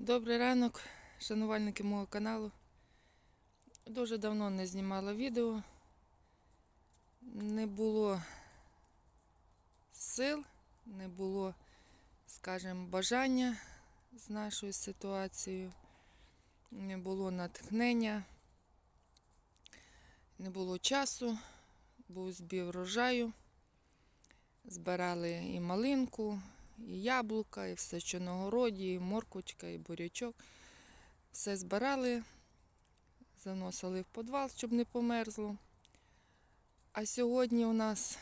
Добрий ранок, шанувальники мого каналу. Дуже давно не знімала відео. Не було сил, не було, скажімо, бажання з нашою ситуацією, не було натхнення, не було часу, був збір врожаю. Збирали і малинку, і яблука, і все, що на городі, і морквочка, і бурячок. Все збирали, заносили в підвал, щоб не померзло. А сьогодні у нас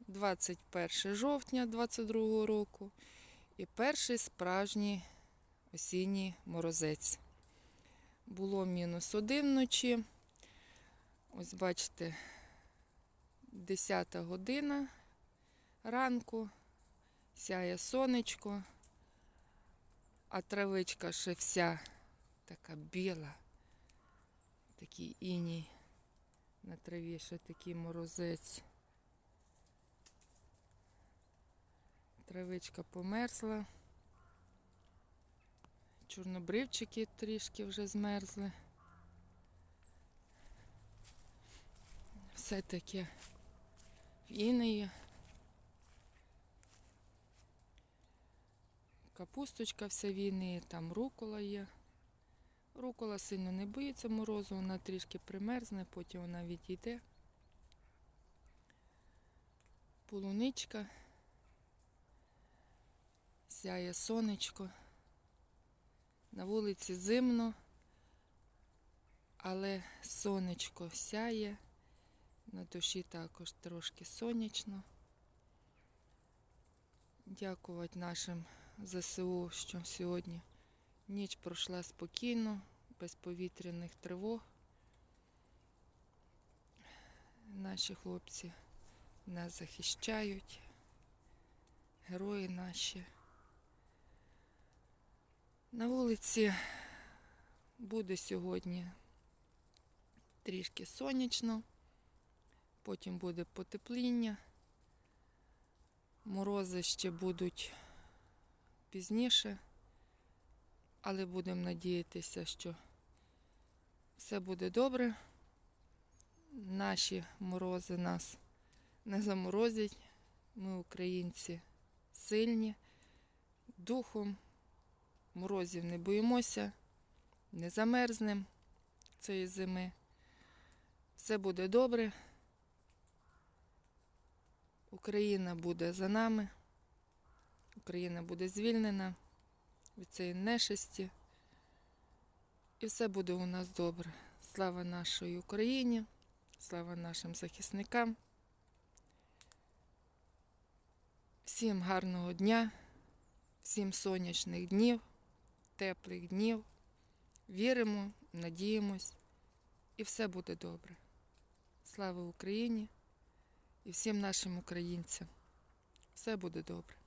21 жовтня 22 року і перший справжній осінній морозець. Було мінус один вночі. Ось бачите, 10 година ранку сяє сонечко, а травичка ще вся така біла, такий іній на траві ще такий морозець. Травичка померзла. Чорнобривчики трішки вже змерзли. Все таке в інеї. Капусточка вся війни, там рукола є. Рукола сильно не боїться морозу, вона трішки примерзне, потім вона відійде. Полуничка. Сяє сонечко. На вулиці зимно, але сонечко сяє. На душі також трошки сонячно. Дякувати нашим ЗСУ, що сьогодні ніч пройшла спокійно, без повітряних тривог. Наші хлопці нас захищають, герої наші. На вулиці буде сьогодні трішки сонячно, потім буде потепління. Морози ще будуть пізніше, але будемо надіятися, що все буде добре. Наші морози нас не заморозять. Ми, українці, сильні, духом, морозів не боїмося, не замерзнемо цієї зими. Все буде добре. Україна буде за нами. Україна буде звільнена від цієї нешесті. І все буде у нас добре. Слава нашій Україні, слава нашим захисникам. Всім гарного дня, всім сонячних днів, теплих днів. Віримо, надіємось, і все буде добре. Слава Україні і всім нашим українцям. Все буде добре.